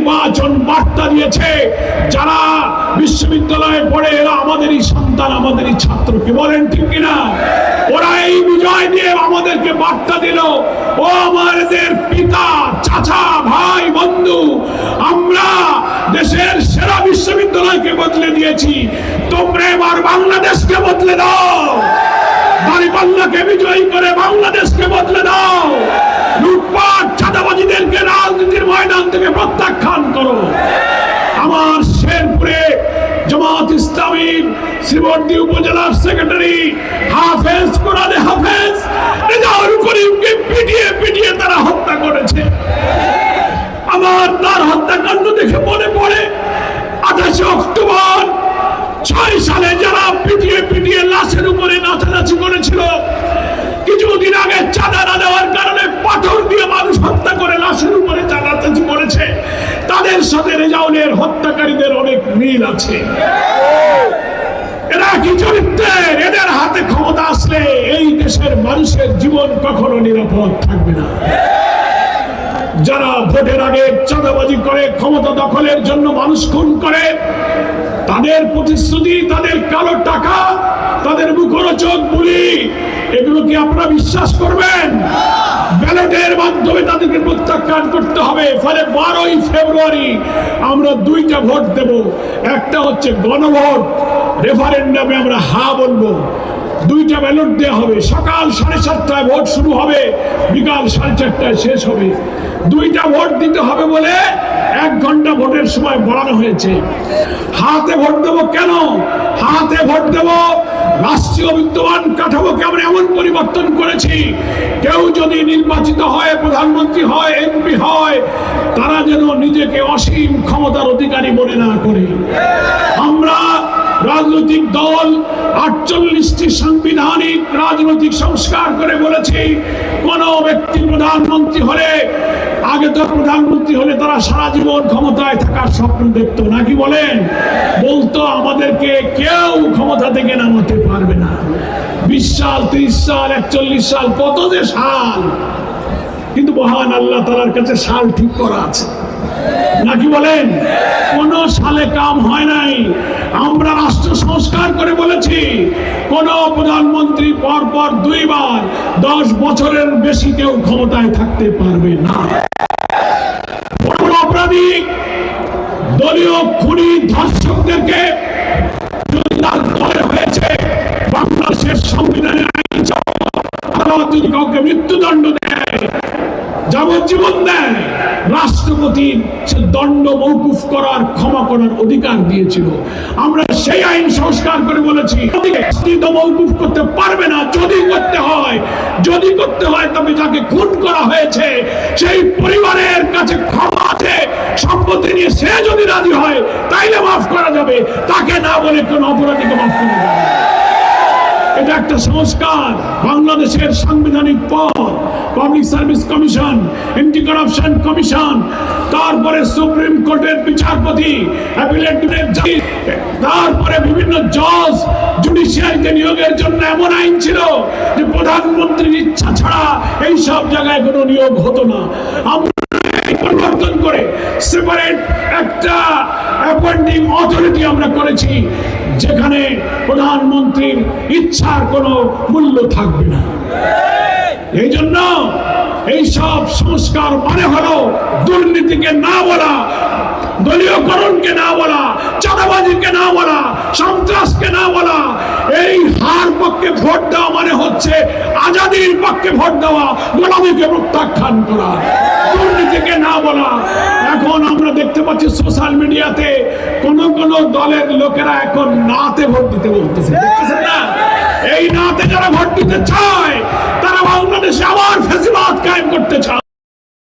নির্বাচন বার্তা দিয়েছে। যারা বিশ্ববিদ্যালয়ে পড়ে, এরা আমাদেরই সন্তান, আমাদেরই ছাত্র। কি বলেন ঠিক কিনা? ওরা এই বিজয় দিয়ে আমাদেরকে বার্তা দিল। ও আমাদের পিতা, চাচা, ভাই, বন্ধু, আমরা দেশের সেরা বিশ্ববিদ্যালয়কে বদলে দিয়েছি। তোমরা এবার বাংলাদেশকে বদলে দাও। দাঁড়িপাল্লাকে বিজয়ী করে বাংলাদেশকে করো। আমার শেরপুরে জামাত ইসলামীর শ্রীবর্দী উপজেলার সেক্রেটারি হাফেজ কোরআনে হাফেজ রেজাউল করিমকে পিটিয়ে পিটিয়ে তারা হত্যা করেছে। আমার তার হত্যাকাণ্ড দেখে মনে পড়ে আঠাশে অক্টোবর ছয় সালে যারা পিটিয়ে পিটিয়ে লাশের উপরে নাচানাচি করেছিল, কিছুদিন আগে চাঁদা না দেওয়ার কারণে পাথর দিয়ে মানুষ হত্যা করে লাশের উপরে চাঁদাচাচি করেছে তাদের সাথে রেজাউলের হত্যাকারীদের অনেক মিল আছে। এরা কি চরিত্রের? এদের হাতে ক্ষমতা আসলে এই দেশের মানুষের জীবন কখনো নিরাপদ থাকবে না। যারা ভোটের আগে চাঁদাবাজি করে, ক্ষমতা দখলের জন্য মানুষ খুন করে, তাদের প্রতিশ্রুতি, তাদের কালো টাকা, তাদের মুখরোচক বুলি আপনারা বিশ্বাস করবেন? ব্যালটের মাধ্যমে তাদেরকে প্রত্যাখ্যান করতে হবে। ফলে বারোই ফেব্রুয়ারি আমরা দুইটা ভোট দেব। একটা হচ্ছে গণভোট। রেফারেন্ডামে আমরা হা বলব। দুইটা ব্যালট দেওয়া হবে। সকাল সাড়ে সাতটায় ভোট শুরু হবে। বিকাল সাড়ে চারটায় শেষ হবে। দুইটা ভোট দিতে হবে বলে এক ঘণ্টা ভোটের সময় বাড়ানো হয়েছে। হাতে ভোট দেবো কেন? হাতে ভোট দেব, রাষ্ট্রীয় বিদ্যমান কাঠামোকে আমরা এমন পরিবর্তন করেছি। কেউ যদি নির্বাচিত হয়, প্রধানমন্ত্রী হয়, এমপি হয়, তারা যেন নিজেকে অসীম ক্ষমতার অধিকারী মনে না করে। আমরা রাজনৈতিক দল আটচল্লিশটি সাংবিধানিক রাজনৈতিক সংস্কার করে বলেছি, কোন ব্যক্তি প্রধানমন্ত্রী হলে, আগে তো প্রধানমন্ত্রী হলে তারা সারা জীবন ক্ষমতায় থাকার স্বপ্ন দেখত নাকি বলেন? বলতো, আমাদেরকে কেউ ক্ষমতা থেকে নামাতে পারবে না। বিশ সাল, ত্রিশ সাল, একচল্লিশ সাল, কত যে সাল। কিন্তু মহান আল্লাহ তালার কাছে সাল ঠিক করা আছে। নাকি বলেন? কোন সালে কাম হয় নাই। আমরা রাষ্ট্র সংস্কার করে বলেছি, কোন প্রধানমন্ত্রী পর পর দুইবার দশ বছরের বেশি কেউ ক্ষমতায় থাকতে পারবে না। অপরাধী দলীয় খুনি ধর্ষকদেরকে হয়েছে। বাংলাদেশের সংবিধানের আইন যদি কাউকে মৃত্যুদণ্ড দেয় যাবজ্জীবন দেয়। রাষ্ট্রপতির দণ্ড মৌকুফ করার, ক্ষমা করার অধিকার দিয়েছিল। আমরা সেই আইন সংস্কার করে বলেছি মৌকুফ করতে পারবে না, যদি করতে হয়, যদি করতে হয় তবে যাকে খুন করা হয়েছে, সেই পরিবারের কাছে ক্ষমা আছে, সম্পত্তি নিয়ে সে যদি রাজি হয়, তাইলে মাফ করা যাবে। তাকে না বলে কোন অপরাধীকে মাফ করা যাবে একটা সংস্কার বাংলাদেশের সাংবিধানিক পদ public service commission anti corruption commission তারপরে সুপ্রিম কোর্টের বিচারপতি তারপরে বিভিন্ন জজ জুডিশিয়ারিতে নিয়োগের জন্য এমন আইন ছিল যে প্রধানমন্ত্রীর ইচ্ছা ছাড়া এই সব জায়গায় কোনো নিয়োগ হতো না। আমরা পরিবর্তন করে সেপারেট একটা অ্যাপয়েন্টিং অথরিটি আমরা করেছি, যেখানে প্রধানমন্ত্রীর ইচ্ছার কোনো মূল্য থাকবে না। এই জন্য এই সব সংস্কার মানে হলো দুর্নীতিকে না বলা, দলীয়করণকে না বলা, চাঁদাবাজিকে না বলা, সন্ত্রাসকে না বলা, এই হার পক্ষে ভোট দেওয়া মানে হচ্ছে আজাদির পক্ষে ভোট দেওয়া, গোলামীকে প্রত্যাখ্যান করা। দুর্নীতিকে না বলা। এখন আমরা দেখতে পাচ্ছি সোশ্যাল মিডিয়াতে কোন কোন দলের লোকেরা এখন নাতে ভোট দিতে বলতেছে। না? এই নাতে যারা ভোট দিতে চায়, তারা বাংলাদেশে আবার ফেসিবাদ কায়েম করতে চায়।